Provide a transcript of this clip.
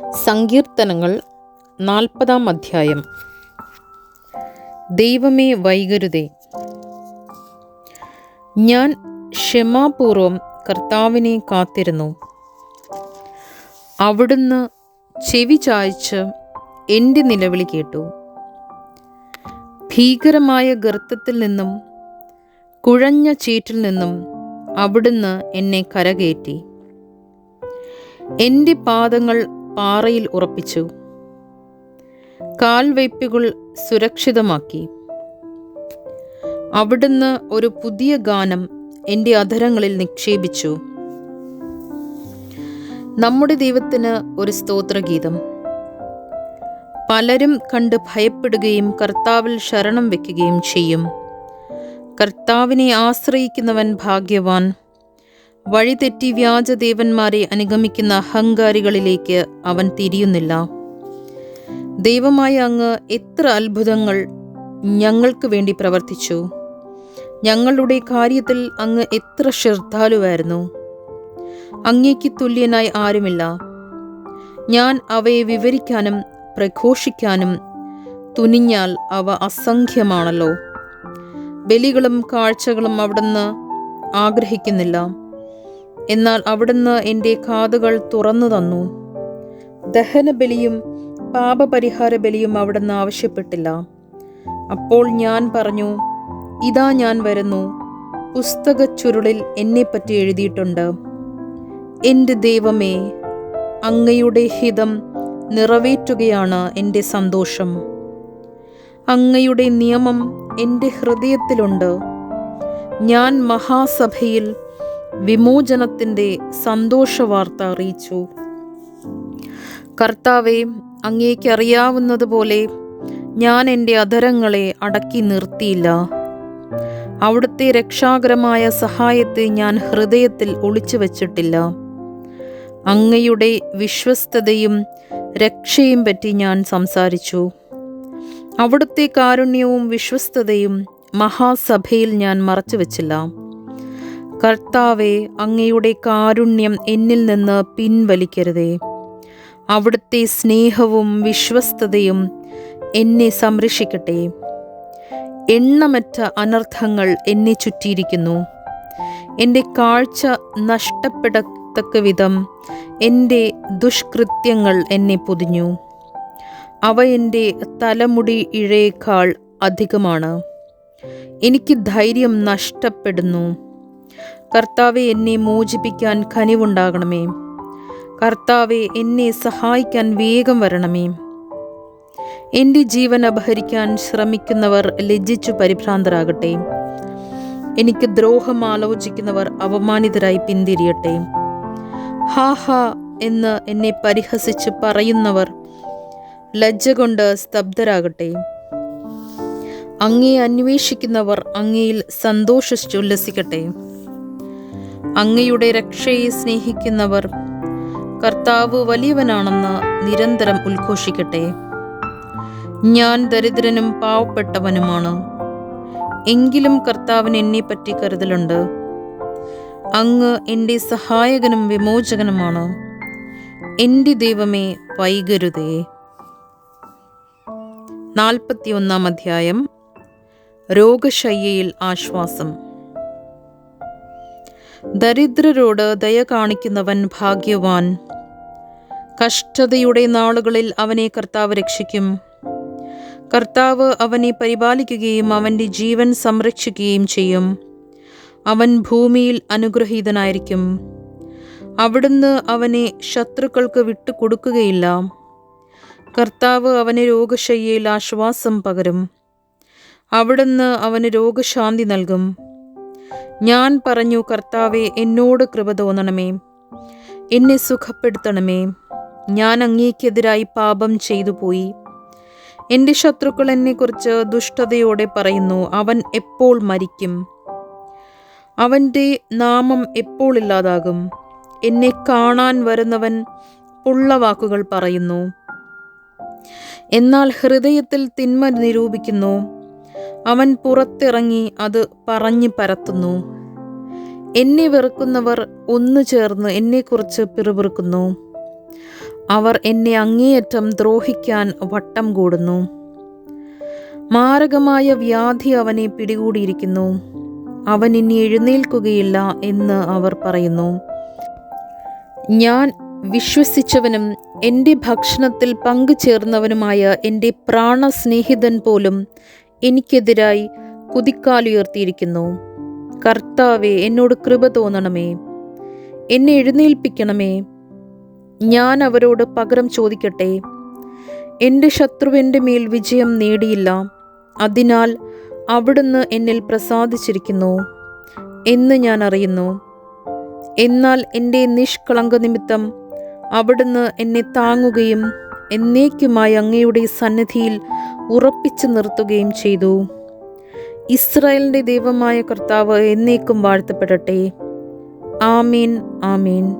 സങ്കീർത്തനങ്ങൾ നാൽപ്പതാം അധ്യായം. ദൈവമേ വൈകരുതേ. ഞാൻ ക്ഷമാപൂർവം കർത്താവിനെ കാത്തിരുന്നു. അവിടുന്ന് ചെവി ചായച്ച് എന്റെ നിലവിളി കേട്ടു. ഭീകരമായ ഗർത്തത്തിൽ നിന്നും കുഴഞ്ഞ ചീറ്റിൽ നിന്നും അവിടുന്ന് എന്നെ കരകയറ്റി. എന്റെ പാദങ്ങൾ പാറയിൽ ഉറപ്പിച്ചു. കാൽവയ്പ്പുകൾ സുരക്ഷിതമാക്കി. അവിടുന്ന് ഒരു പുതിയ ഗാനം എന്റെ അധരങ്ങളിൽ നിക്ഷേപിച്ചു. നമ്മുടെ ദൈവത്തിന് ഒരു സ്തോത്രഗീതം. പലരും കണ്ട് ഭയപ്പെടുകയും കർത്താവിൽ ശരണം വയ്ക്കുകയും ചെയ്യും. കർത്താവിനെ ആശ്രയിക്കുന്നവൻ ഭാഗ്യവാൻ. വഴിതെറ്റി വ്യാജദേവന്മാരെ അനുഗമിക്കുന്ന അഹങ്കാരികളിലേക്ക് അവൻ തിരിയുന്നില്ല. ദൈവമായ അങ്ങ് എത്ര അത്ഭുതങ്ങൾ ഞങ്ങൾക്ക് വേണ്ടി പ്രവർത്തിച്ചു. ഞങ്ങളുടെ കാര്യത്തിൽ അങ്ങ് എത്ര ശ്രദ്ധാലുവായിരുന്നു. അങ്ങേക്ക് തുല്യനായി ആരുമില്ല. ഞാൻ അവയെ വിവരിക്കാനും പ്രഘോഷിക്കാനും തുനിഞ്ഞാൽ അവ അസംഖ്യമാണല്ലോ. ബലികളും കാഴ്ചകളും അവിടുന്ന് ആഗ്രഹിക്കുന്നില്ല. എന്നാൽ അവിടുന്ന് എന്റെ കാതുകൾ തുറന്നു തന്നു. ദഹനബലിയും പാപപരിഹാര ബലിയും അവിടുന്ന് ആവശ്യപ്പെട്ടില്ല. അപ്പോൾ ഞാൻ പറഞ്ഞു ഇതാ ഞാൻ വരുന്നു. പുസ്തക ചുരുളിൽ എന്നെപ്പറ്റി എഴുതിയിട്ടുണ്ട്. എന്റെ ദൈവമേ അങ്ങയുടെ ഹിതം നിറവേറ്റുകയാണ് എന്റെ സന്തോഷം. അങ്ങയുടെ നിയമം എന്റെ ഹൃദയത്തിലുണ്ട്. ഞാൻ മഹാസഭയിൽ വിമോചനത്തിന്റെ സന്തോഷവാർത്ത അറിയിച്ചു. കർത്താവെ അങ്ങേക്കറിയാവുന്നതുപോലെ ഞാൻ എന്റെ അധരങ്ങളെ അടക്കി നിർത്തിയില്ല. അവിടുത്തെ രക്ഷാകരമായ സഹായത്തെ ഞാൻ ഹൃദയത്തിൽ ഒളിച്ചു വച്ചിട്ടില്ല. അങ്ങയുടെ വിശ്വസ്തതയും രക്ഷയും പറ്റി ഞാൻ സംസാരിച്ചു. അവിടുത്തെ കാരുണ്യവും വിശ്വസ്തതയും മഹാസഭയിൽ ഞാൻ മറച്ചു വച്ചില്ല. കർത്താവെ അങ്ങയുടെ കാരുണ്യം എന്നിൽ നിന്ന് പിൻവലിക്കരുതേ. അവിടുത്തെ സ്നേഹവും വിശ്വസ്തതയും എന്നെ സംരക്ഷിക്കട്ടെ. എണ്ണമറ്റ അനർത്ഥങ്ങൾ എന്നെ ചുറ്റിയിരിക്കുന്നു. എന്റെ കാഴ്ച നഷ്ടപ്പെടത്തക്ക വിധം എന്റെ ദുഷ്കൃത്യങ്ങൾ എന്നെ പൊതിഞ്ഞു. അവ എന്റെ തലമുടി ഇഴയേക്കാൾ അധികമാണ്. എനിക്ക് ധൈര്യം നഷ്ടപ്പെടുന്നു. കർത്താവെ എന്നെ മോചിപ്പിക്കാൻ കനിവുണ്ടാകണമേ. കർത്താവെ എന്നെ സഹായിക്കാൻ വേഗം വരണമേ. എന്റെ ജീവൻ അപഹരിക്കാൻ ശ്രമിക്കുന്നവർ ലജ്ജിച്ചു പരിഭ്രാന്തരാകട്ടെ. എനിക്ക് ദ്രോഹം ആലോചിക്കുന്നവർ അവമാനിതരായി പിന്തിരിയട്ടെ. ഹാ ഹാ എന്ന് എന്നെ പരിഹസിച്ച് പറയുന്നവർ ലജ്ജ കൊണ്ട് സ്തബ്ധരാകട്ടെ. അങ്ങേ അന്വേഷിക്കുന്നവർ അങ്ങയിൽ സന്തോഷിച്ചുല്ലസിക്കട്ടെ അങ്ങയുടെ രക്ഷയെ സ്നേഹിക്കുന്നവർ കർത്താവ് വലിയവനാണെന്ന് നിരന്തരം ഉദ്ഘോഷിക്കട്ടെ ഞാൻ ദരിദ്രനും പാവപ്പെട്ടവനുമാണ്. എങ്കിലും കർത്താവിന് എന്നെപ്പറ്റി കരുതലുണ്ട്. അങ്ങ് എന്റെ സഹായകനും വിമോചകനുമാണ്. എന്റെ ദൈവമേ വൈകരുതേ. നാൽപ്പത്തിയൊന്നാം അധ്യായം. രോഗശയ്യയിൽ ആശ്വാസം. ദരിദ്രരോട് ദയ കാണിക്കുന്നവൻ ഭാഗ്യവാൻ. കഷ്ടതയുടെ നാളുകളിൽ അവനെ കർത്താവ് രക്ഷിക്കും. കർത്താവ് അവനെ പരിപാലിക്കുകയും അവന്റെ ജീവൻ സംരക്ഷിക്കുകയും ചെയ്യും. അവൻ ഭൂമിയിൽ അനുഗ്രഹീതനായിരിക്കും. അവിടുന്ന് അവനെ ശത്രുക്കൾക്ക് വിട്ടുകൊടുക്കുകയില്ല. കർത്താവ് അവന് രോഗശയ്യയിൽ ആശ്വാസം പകരും. അവിടുന്ന് അവന് രോഗശാന്തി നൽകും. ഞാൻ പറഞ്ഞു കർത്താവെ എന്നോട് കൃപ തോന്നണമേ എന്നെ സുഖപ്പെടുത്തണമേ. ഞാൻ അങ്ങേക്കെതിരായി പാപം ചെയ്തു പോയി. എന്റെ ശത്രുക്കൾ എന്നെക്കുറിച്ച് ദുഷ്ടതയോടെ പറയുന്നു അവൻ എപ്പോൾ മരിക്കും? അവന്റെ നാമം എപ്പോൾ ഇല്ലാതാകും? എന്നെ കാണാൻ വരുന്നവൻ പുള്ളവാക്കുകൾ പറയുന്നു. എന്നാൽ ഹൃദയത്തിൽ തിന്മ നിരൂപിക്കുന്നു. അവൻ പുറത്തിറങ്ങി അത് പറഞ്ഞു പരത്തുന്നു. എന്നെ വെറുക്കുന്നവർ ഒന്നു ചേർന്ന് എന്നെക്കുറിച്ച് പിറുപിറുക്കുന്നു. അവർ എന്നെ അങ്ങേയറ്റം ദ്രോഹിക്കാൻ വട്ടം കൂടുന്നു. മാരകമായ വ്യാധി അവനെ പിടികൂടിയിരിക്കുന്നു. അവൻ ഇനി എഴുന്നേൽക്കുകയില്ല എന്ന് അവർ പറയുന്നു. ഞാൻ വിശ്വസിച്ചവനും എന്റെ ഭക്ഷണത്തിൽ പങ്കുചേർന്നവനുമായ എന്റെ പ്രാണസ്നേഹിതൻ പോലും എനിക്കെതിരായി കുതിക്കാലുയർത്തിയിരിക്കുന്നു. കർത്താവെ എന്നോട് കൃപ തോന്നണമേ. എന്നെ എഴുന്നേൽപ്പിക്കണമേ. ഞാൻ അവരോട് പകരം ചോദിക്കട്ടെ. എന്റെ ശത്രുവിന്റെ മേൽ വിജയം നേടിയില്ല. അതിനാൽ അവിടുന്ന് എന്നിൽ പ്രസാദിച്ചിരിക്കുന്നു എന്ന് ഞാൻ അറിയുന്നു. എന്നാൽ എന്റെ നിഷ്കളങ്ക നിമിത്തം അവിടുന്ന് എന്നെ താങ്ങുകയും എന്നേക്കുമായി അങ്ങയുടെ സന്നിധിയിൽ ഉറപ്പിച്ചു നിർത്തുകയും ചെയ്തു. ഇസ്രായേലിന്റെ ദൈവമായ കർത്താവ് എന്നേക്കും വാഴ്ത്തപ്പെടട്ടെ. ആമീൻ ആമീൻ.